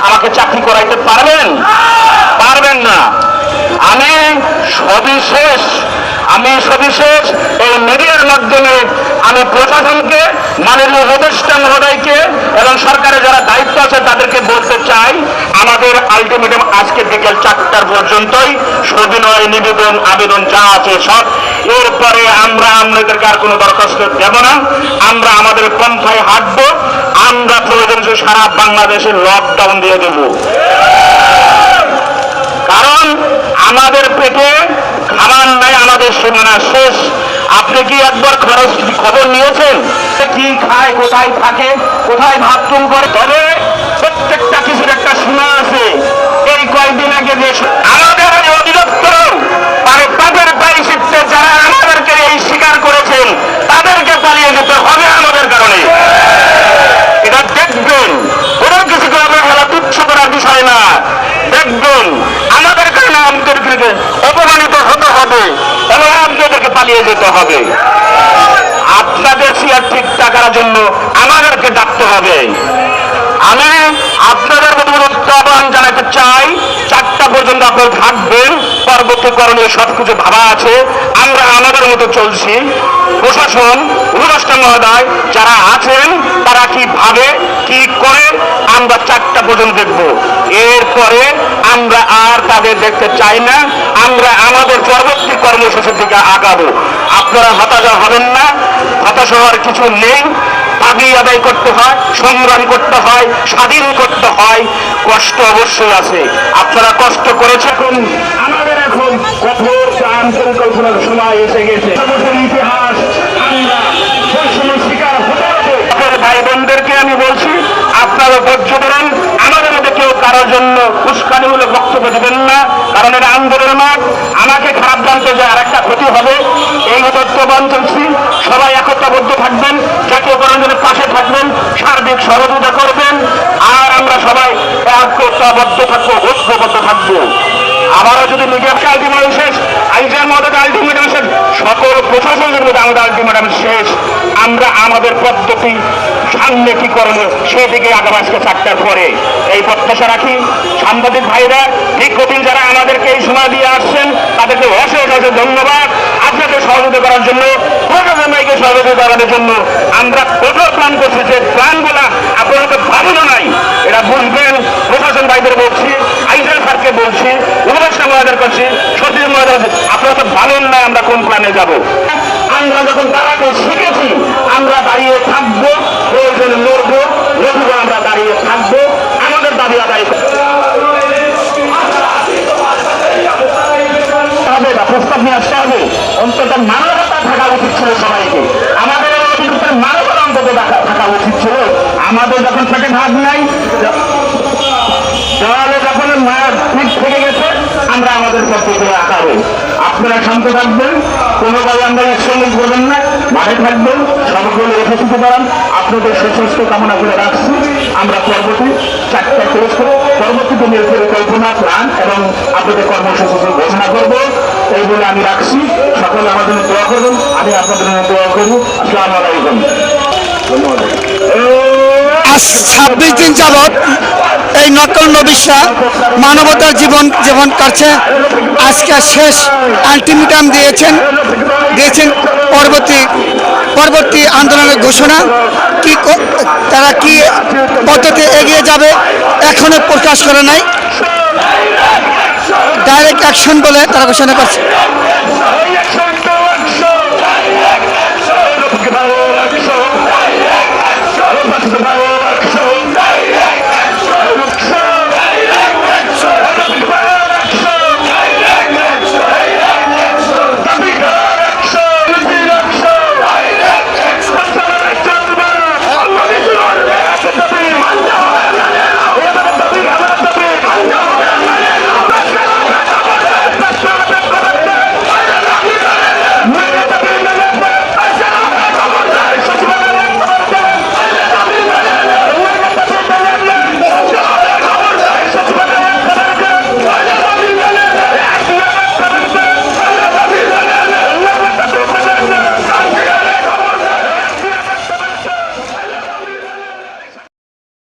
আমাকে চাকরি করাইতে পারবেন? পারবেন না। আমি সবিশেষ আমি সবিশেষ এই মিডিয়ার মাধ্যমে আমি প্রশাসনকে, মাননীয় উপদেষ্টা মহোদয়কে এবং সরকারের যারা দায়িত্ব আছে তাদেরকে বলতে চাই, আমাদের আলটিমেটাম আজকে বিকেল চারটার পর্যন্তই। সবিনয়, নিবেদন, আবেদন যা আছে সব। এরপরে আমরা আপনাদেরকে আর কোনো দরখাস্ত দেব না। আমরা আমাদের পন্থায় হাঁটবো। সারা বাংলাদেশে লকডাউন দিয়ে দেব। কারণ আমাদের পেটে খাবার নাই আমাদের সীমানা শেষ। আপনি কি একবার খরচ খবর নিয়েছেন? কি খায় কোথায় থাকে কোথায় বাথরুম করে? তবে প্রত্যেকটা কিছুর একটা সীমা আছে এই কয়েকদিন আগে যে আমাদের এই অধিদপ্তর মানে তাদের দায়িত্বে যারা আমাদেরকে এই স্বীকার করেছেন তাদেরকে পালিয়ে যেতে হবে আমাদের কারণে এটা দেখবেন কোনো কিছুকে অবহেলা তুচ্ছ করার বিষয় না দেখবেন আমাদের কারণে আমাদেরকে অপমানিত হতে হবে, এবং আপনাদেরকে পালিয়ে যেতে হবে। আপনাদের চেয়ার ঠিক টাকার জন্য আমাদেরকে ডাকতে হবে। আমি আপনাদের প্রতি আহ্বান জানাতে চাই, চারটা পর্যন্ত আপনারা থাকবেন, পরবর্তী করণীয় সবকিছু ভাবা আছে, আমরা আমাদের মতো চলছি। প্রশাসন, উপদেষ্টা মহোদয়, যারা আছেন, তারা কি ভাবে, কি করে, আমরা চারটা পর্যন্ত দেখব। এরপরে আমরা তাদের দেখতে চাই না আমরা আমাদের পরবর্তী কর্মসূচির দিকে আগাবো। আপনারা হতাশা হবেন না হতাশা হওয়ার কিছু নেই দাবি আদায় করতে হয় সংগ্রাম করতে হয় স্বাধীন করতে হয় কষ্ট অবশ্যই আছে। আপনারা কষ্ট করেছেন। আমাদের এখন কঠোর পরিকল্পনার সময় এসে গেছে। ইতিহাস ভাই বোনদেরকে আমি বলছি আপনারা ধৈর্য ধরেন কেউ কারোর জন্য উস্কানিমূলক বক্তব্য দেবেন না, কারণ এটা আন্দোলনের মাঠ। আমাকে খারাপ জানতে যে আর একটা ক্ষতি হবে, এই তত্ত্ববান চলছি সবাই একত্রবদ্ধ থাকবেন, জাতীয়করণের পাশে থাকবেন, সার্বিক সহযোগিতা করবেন, আর আমরা সবাই একত্রবদ্ধ থাকব, ঐক্যবদ্ধ থাকব। আবারও যদি মিডিয়া আলটিমেটাম শেষ। আইজার আলটিমেটাম শেষ সকল প্রশাসনের মধ্যে আমাদের আলটিমেটাম শেষ। আমরা আমাদের পদ্ধতি সামনে কি করব, সেদিকে আগামী আজকে চারটার পরে। এই প্রত্যাশা রাখি। সাংবাদিক ভাইরা দীর্ঘদিন যারা আমাদেরকে এই সময় দিয়ে আসছেন, তাদেরকে অশেষ অশেষ ধন্যবাদ। আপনাদের সহযোগিতা করার জন্য প্রশাসন ভাইকে সহযোগিতা করার জন্য আমরা কঠোর প্ল্যান করছি। যে প্ল্যানগুলা আপনারা তো ভাবনা নাই। এটা বুঝবেন প্রশাসন ভাইদের বলছি আইজার স্যারকে বলছি উপদেষ্টা মহাদের করছি, সচিব মহাদের আপনারা তো ভাবেন না আমরা কোন প্ল্যানে যাব? আমরা যখন দাঁড়াতে শিখেছি, আমরা দাঁড়িয়ে থাকব, প্রয়োজনে লড়বো লড়বো আমরা দাঁড়িয়ে থাকব। আমাদের দাবি আদায় করব অন্তত উচিত ছিল সবাইকে। আমাদের অভিযুক্তের মানবতা অন্তত উচিত ছিল। আমাদের যখন পেটে ভাগ নাই দেওয়ালে যখন পিঠ থেকে গেছে, আমরা আমাদের পদ্ধতি আঁকাবো আপনারা শান্ত থাকবেন কোনোভাবে আমরা শ্রমিক করবেন না মাঠে থাকবেন সবগুলো উপস্থিত পারেন। আপনাদের সুস্বাস্থ্য কামনা করে রাখছি। আমরা পরবর্তী চারটা শেষ করে পরবর্তী দিনের পরিকল্পনা, প্ল্যান এবং আপনাদের কর্মসূচি ঘোষণা করব, এই বলে আমি রাখছি। সকলে আমাদের জন্য দোয়া করবেন, আমি আপনাদের দোয়া করব। আসসালামু আলাইকুম। ধন্যবাদ ছাব্বিশ দিন নকল নবিশা মানবতার জীবন জীবন কাটছে আজকে শেষ আলটিমেটাম দিয়েছেন দিয়েছেন পরবর্তী পরবর্তী আন্দোলনের ঘোষণা, কি তারা কি পদ্ধতি এগিয়ে যাবে, এখনও প্রকাশ করে নাই। ডাইরেক্ট অ্যাকশন বলে তারা ঘোষণা করছে।